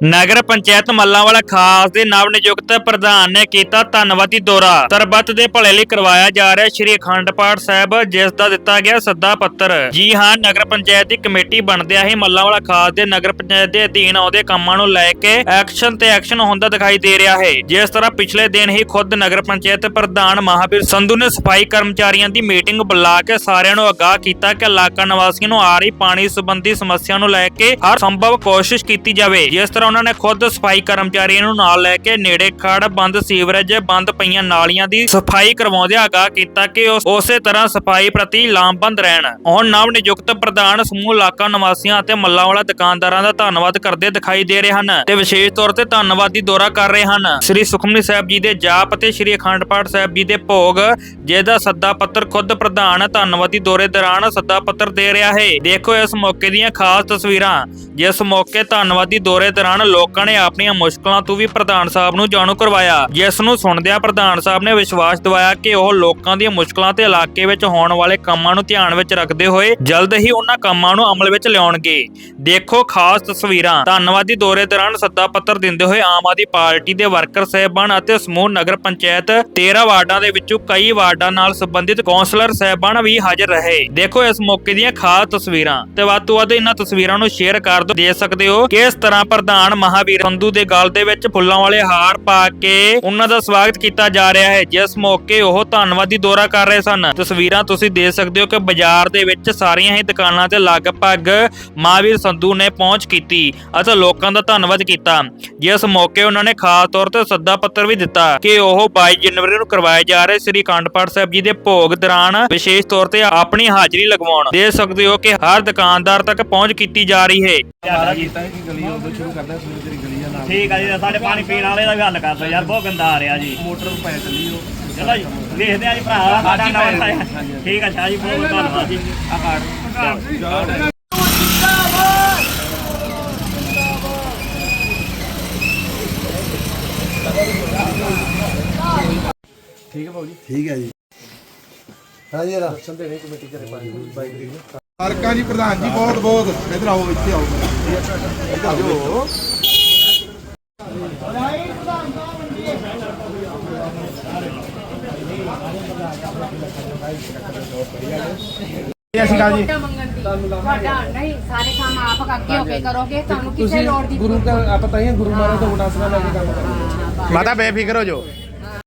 ਨਗਰ ਪੰਚਾਇਤ ਮੱਲਾਂਵਾਲਾ ਖਾਸ ਦੇ ਨਵ ਨਿਯੁਕਤ ਪ੍ਰਧਾਨ ਨੇ ਕੀਤਾ ਧੰਨਵਾਦੀ ਦੌਰਾ। ਤਰਬਤ ਦੇ ਭਲੇ ਲਈ ਕਰਵਾਇਆ ਜਾ ਰਿਹਾ ਸ਼੍ਰੀ ਅਖੰਡ ਪਾਠ ਸਾਹਿਬ, ਜਿਸ ਦਾ ਦਿੱਤਾ ਗਿਆ ਸੱਦਾ ਪੱਤਰ। ਜੀ ਹਾਂ, ਨਗਰ ਪੰਚਾਇਤ ਦੀ ਕਮੇਟੀ ਬਣਦਿਆਂ ਹੀ ਮੱਲਾਂਵਾਲਾ ਖਾਸ ਦੇ ਨਗਰ ਪੰਚਾਇਤ ਦੇ ਅਧੀਨ ਆਉਂਦੇ ਕੰਮਾਂ ਨੂੰ ਲੈ ਕੇ ਐਕਸ਼ਨ ਤੇ ਐਕਸ਼ਨ ਹੁੰਦਾ ਦਿਖਾਈ ਦੇ ਰਿਹਾ ਹੈ। ਜਿਸ ਤਰ੍ਹਾਂ ਪਿਛਲੇ ਦਿਨ ਹੀ ਖੁਦ ਨਗਰ ਪੰਚਾਇਤ ਪ੍ਰਧਾਨ ਮਹਾਵੀਰ ਸੰਧੂ ਨੇ ਸਫ਼ਾਈ ਕਰਮਚਾਰੀਆਂ ਦੀ ਮੀਟਿੰਗ ਬੁਲਾ ਕੇ ਸਾਰਿਆਂ ਨੂੰ ਆਗਾਹ ਕੀਤਾ ਕਿ ਇਲਾਕਾ ਨਿਵਾਸੀਆਂ ਨੂੰ ਆ ਰਹੀ ਪਾਣੀ ਸੰਬੰਧੀ ਸਮੱਸਿਆ ਨੂੰ ਲੈ ਕੇ ਹਰ ਸੰਭਵ ਕੋਸ਼ਿਸ਼ ਕੀਤੀ ਜਾਵੇ। ਜਿਸ ਤਰ੍ਹਾਂ ਉਹਨਾਂ ਨੇ ਖੁਦ ਸਫ਼ਾਈ ਕਰਮਚਾਰੀਆਂ ਨੂੰ ਨਾਲ ਲੈ ਕੇ ਨੇੜੇ ਖੜ ਬੰਦ ਸੀਵਰੇਜ ਬੰਦ ਪਈਆਂ ਨਾਲੀਆਂ ਦੀ ਸਫ਼ਾਈ ਕਰਵਾਉਂਦਿਆਂ ਅਗਾਹ ਕੀਤਾ ਕਿ ਉਸ- ਉਸੇ ਤਰ੍ਹਾਂ ਸਫ਼ਾਈ ਪ੍ਰਤੀ ਲਾਮਬੰਦ ਰਹਿਣ। ਹੁਣ ਨਵ ਨਿਯੁਕਤ ਪ੍ਰਧਾਨ ਸਮੂਹ ਇਲਾਕਾ ਨਿਵਾਸੀਆਂ ਅਤੇ ਮੱਲਾਂ ਦੁਕਾਨਦਾਰਾਂ ਦਾ ਧੰਨਵਾਦ ਕਰਦੇ ਦਿਖਾਈ ਦੇ ਰਹੇ ਹਨ ਤੇ ਵਿਸ਼ੇਸ਼ ਤੌਰ ਤੇ ਧੰਨਵਾਦੀ ਦੌਰਾ ਕਰ ਰਹੇ ਹਨ। ਸ੍ਰੀ ਸੁਖਮਨੀ ਸਾਹਿਬ ਜੀ ਦੇ ਜਾਪ ਅਤੇ ਸ੍ਰੀ ਅਖੰਡ ਪਾਠ ਸਾਹਿਬ ਜੀ ਦੇ ਭੋਗ ਜਿਸ ਦਾ ਸੱਦਾ ਪੱਤਰ ਖੁਦ ਪ੍ਰਧਾਨ ਧੰਨਵਾਦੀ ਦੌਰੇ ਦੌਰਾਨ ਸੱਦਾ ਪੱਤਰ ਦੇ ਰਿਹਾ ਹੈ। ਦੇਖੋ ਇਸ ਮੌਕੇ ਦੀਆਂ ਖਾਸ ਤਸਵੀਰਾਂ, ਜਿਸ ਮੌਕੇ ਧੰਨਵਾਦੀ ਦੌਰੇ ਦੌਰਾਨ ਲੋਕਾਂ ਨੇ ਆਪਣੀਆਂ ਮੁਸ਼ਕਲਾਂ ਤੋਂ ਵੀ ਪ੍ਰਧਾਨ ਸਾਹਿਬ ਨੂੰ ਜਾਣੂ ਕਰਵਾਇਆ, ਜਿਸ ਨੂੰ ਸੁਣਦਿਆਂ ਪ੍ਰਧਾਨ ਸਾਹਿਬ ਨੇ ਵਿਸ਼ਵਾਸ ਦਿਵਾਇਆ ਕਿ ਉਹ ਲੋਕਾਂ ਦੀਆਂ ਮੁਸ਼ਕਲਾਂ ਤੇ ਇਲਾਕੇ ਵਿੱਚ ਹੋਣ ਵਾਲੇ ਕੰਮਾਂ ਨੂੰ ਧਿਆਨ ਵਿੱਚ ਰੱਖਦੇ ਹੋਏ ਜਲਦ ਹੀ ਉਹਨਾਂ ਕੰਮਾਂ ਨੂੰ ਅਮਲ ਵਿੱਚ ਲਿਆਉਣਗੇ। ਦੇਖੋ ਖਾਸ ਤਸਵੀਰਾਂ। ਧੰਨਵਾਦੀ ਦੌਰੇ ਦੌਰਾਨ ਸੱਦਾ ਪੱਤਰ ਦਿੰਦੇ ਹੋਏ ਆਮ ਆਦਮੀ ਪਾਰਟੀ ਦੇ ਵਰਕਰ ਸਹਿਬਾਨ ਅਤੇ ਸਮੂਹ ਨਗਰ ਪੰਚਾਇਤ 13 ਵਾਰਡਾਂ ਦੇ ਵਿੱਚੋਂ ਕਈ ਵਾਰਡਾਂ ਨਾਲ ਸੰਬੰਧਿਤ ਕੌਂਸਲਰ ਸਹਿਬਾਨ ਵੀ ਹਾਜ਼ਰ ਰਹੇ। ਦੇਖੋ ਇਸ ਮੌਕੇ ਦੀਆਂ ਖਾਸ ਤਸਵੀਰਾਂ। ਤੇ ਵੱਧ ਤੋਂ ਵੱਧ ਇਹਨਾਂ ਤਸਵੀਰਾਂ ਨੂੰ ਸ਼ੇਅਰ ਕਰ ਦਿਓ। ਦੇ ਸਕਦੇ ਹੋ ਕਿਸ ਤਰ੍ਹਾਂ ਪ੍ਰਧਾਨ ਮਹਾਵੀਰ ਸੰਧੂ ਦੇ ਗਲ ਦੇ ਵਿੱਚ ਫੁੱਲਾਂ ਵਾਲੇ ਹਾਰ ਪਾ ਕੇ ਉਹਨਾਂ ਦਾ ਸਵਾਗਤ ਕੀਤਾ ਜਾ ਰਿਹਾ ਹੈ। ਜਿਸ ਮੌਕੇ ਉਹ ਧੰਨਵਾਦੀ ਦੌਰਾ ਕਰ ਰਹੇ ਸਨ। ਤਸਵੀਰਾਂ ਤੁਸੀਂ ਦੇਖ ਸਕਦੇ ਹੋ ਕਿ ਬਾਜ਼ਾਰ ਦੇ ਵਿੱਚ ਸਾਰੀਆਂ ਹੀ ਦੁਕਾਨਾਂ ਤੇ ਲਗਭਗ ਮਹਾਵੀਰ ਸੰਧੂ ਨੇ ਪਹੁੰਚ ਕੀਤੀ ਅਤੇ ਲੋਕਾਂ ਦਾ ਧੰਨਵਾਦ ਕੀਤਾ। ਜਿਸ ਮੌਕੇ ਉਹਨਾਂ ਨੇ ਖਾਸ ਤੌਰ ਤੇ ਸੱਦਾ ਪੱਤਰ ਵੀ ਦਿੱਤਾ ਕਿ ਉਹ 22 ਜਨਵਰੀ ਨੂੰ ਕਰਵਾਏ ਜਾ ਰਹੇ ਸ੍ਰੀ ਅਖੰਡ ਪਾਠ ਸਾਹਿਬ ਜੀ ਦੇ ਭੋਗ ਦੌਰਾਨ ਵਿਸ਼ੇਸ਼ ਤੌਰ ਤੇ ਆਪਣੀ ਹਾਜ਼ਰੀ ਲਗਵਾਉਣ। ਦੇਖ ਸਕਦੇ ਹੋ ਕਿ ਹਰ ਦੁਕਾਨਦਾਰ ਤੱਕ ਪਹੁੰਚ ਕੀਤੀ ਜਾ ਰਹੀ ਹੈ। ਸਾਰਾ ਕੀਤਾ ਗਲੀ ਉਦੋਂ ਸ਼ੁਰੂ ਕਰਦਾ ਸੂਰਜ ਤੇਰੀ ਗਲੀ ਦਾ ਨਾਮ ਠੀਕ ਆ ਜੀ ਸਾਡੇ ਪਾਣੀ ਪੀਣ ਵਾਲੇ ਦਾ ਵੀ ਹੱਲ ਕਰ ਦਿਓ ਯਾਰ ਬਹੁਤ ਗੰਦਾ ਆ ਰਿਹਾ ਜੀ। ਮੋਟਰ ਪੈ ਚੱਲੀ ਉਹ। ਚਲੋ ਜੀ ਵੇਖਦੇ ਆ ਜੀ ਭਰਾ ਸਾਡਾ ਨਾਮ ਹਾਂਜੀ। ਠੀਕ ਆ ਸ਼ਾਹ ਜੀ ਬਹੁਤ ਧੰਨਵਾਦ ਜੀ। ਆ ਕਾਰਡ। ਠੀਕ ਹੈ ਭਾਉ ਜੀ। ਠੀਕ ਹੈ ਜੀ ਹਾਂਜੀ ਜਰਾ। ਦਰਸ਼ਨ ਦੇਣੇ ਕਮੇਟੀ ਘਰੇ ਪਾਣੀ ਬਾਈਕ ਦੀ ਹਰਕਾ ਜੀ ਪ੍ਰਧਾਨ ਜੀ ਬਹੁਤ ਬਹੁਤ। ਇਧਰ ਆਓ ਇੱਥੇ ਆਓ। ਇੱਧਰ ਆਓ। ਅਸੀਂ ਕਾ ਜੀ। ਵੋਟਾਂ ਮੰਗਣ ਦੀ। ਤੁਹਾਡਾ ਨਹੀਂ ਸਾਰੇ ਕੰਮ ਆਪ ਅੱਗੇ ਹੋ ਕੇ ਕਰੋਗੇ ਤੁਹਾਨੂੰ ਕਿਸੇ ਲੋੜ ਦੀ ਗੁਰੂ ਦਾ ਆਪਾਂ ਤਾਂ ਹੀ ਗੁਰੂ ਮਹਾਰਾਜ ਦਾ ਉਡਾਸਨਾ ਲੈ ਕੇ ਕੰਮ ਕਰਦੇ ਹਾਂ, ਬਸ। ਮਾਤਾ ਬੇਫਿਕਰ ਹੋ ਜਾਓ।